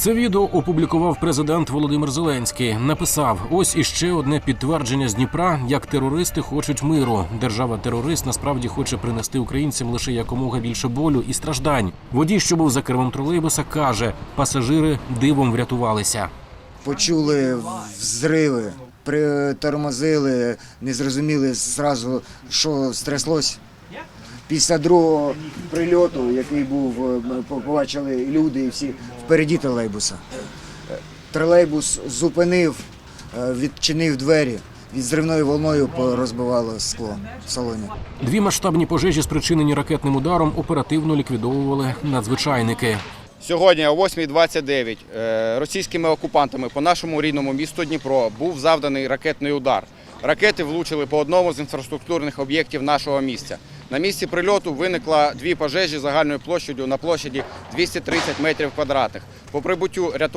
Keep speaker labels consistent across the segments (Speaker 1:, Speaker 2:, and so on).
Speaker 1: Це відео опублікував президент Володимир Зеленський. Написав: ось іще одне підтвердження з Дніпра, як терористи хочуть миру. Держава-терорист насправді хоче принести українцям лише якомога більше болю і страждань. Водій, що був за кермом тролейбуса, каже: пасажири дивом врятувалися.
Speaker 2: почули взриви, притормозили, не зрозуміли зразу, що стряслось. Після другого прильоту, який був, е, ми побачили люди і всі впереді тролейбуса. Тролейбус зупинив, е, відчинив двері, від зривною волною розбивало скло в салоні.
Speaker 1: Дві масштабні пожежі, спричинені ракетним ударом, оперативно ліквідовували надзвичайники.
Speaker 3: Сьогодні о 8.29 е, російськими окупантами по нашому рідному місту Дніпро був завданий ракетний удар. Ракети влучили по одному з інфраструктурних об'єктів нашого місця. На місці прильоту виникла дві пожежі загальною площадю на площаді 230 метрів квадратних. По прибуттю е,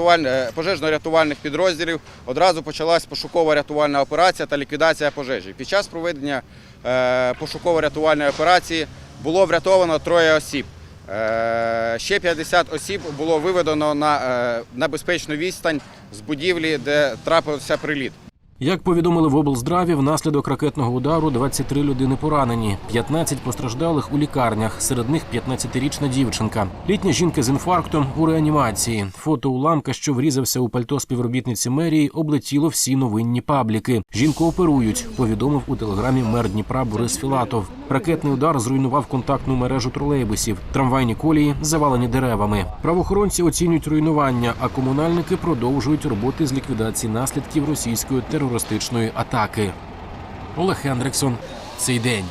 Speaker 3: пожежно-рятувальних підрозділів одразу почалась пошукова-рятувальна операція та ліквідація пожежі. Під час проведення е, пошуково-рятувальної операції було врятовано троє осіб. Е, Ще 50 осіб було виведено на безпечну відстань з будівлі, де трапився приліт.
Speaker 1: Як повідомили в облздраві, внаслідок ракетного удару 23 людини поранені, 15 постраждалих у лікарнях. Серед них 15-річна дівчинка. Літня жінка з інфарктом у реанімації. Фото уламка, що врізався у пальто співробітниці мерії, облетіло всі новинні пабліки. Жінку оперують. Повідомив у телеграмі мер Дніпра Борис Філатов. Ракетний удар зруйнував контактну мережу тролейбусів. Трамвайні колії завалені деревами. Правоохоронці оцінюють руйнування, а комунальники продовжують роботи з ліквідації наслідків російської терористичної атаки. Олег Хендриксон. Цей день.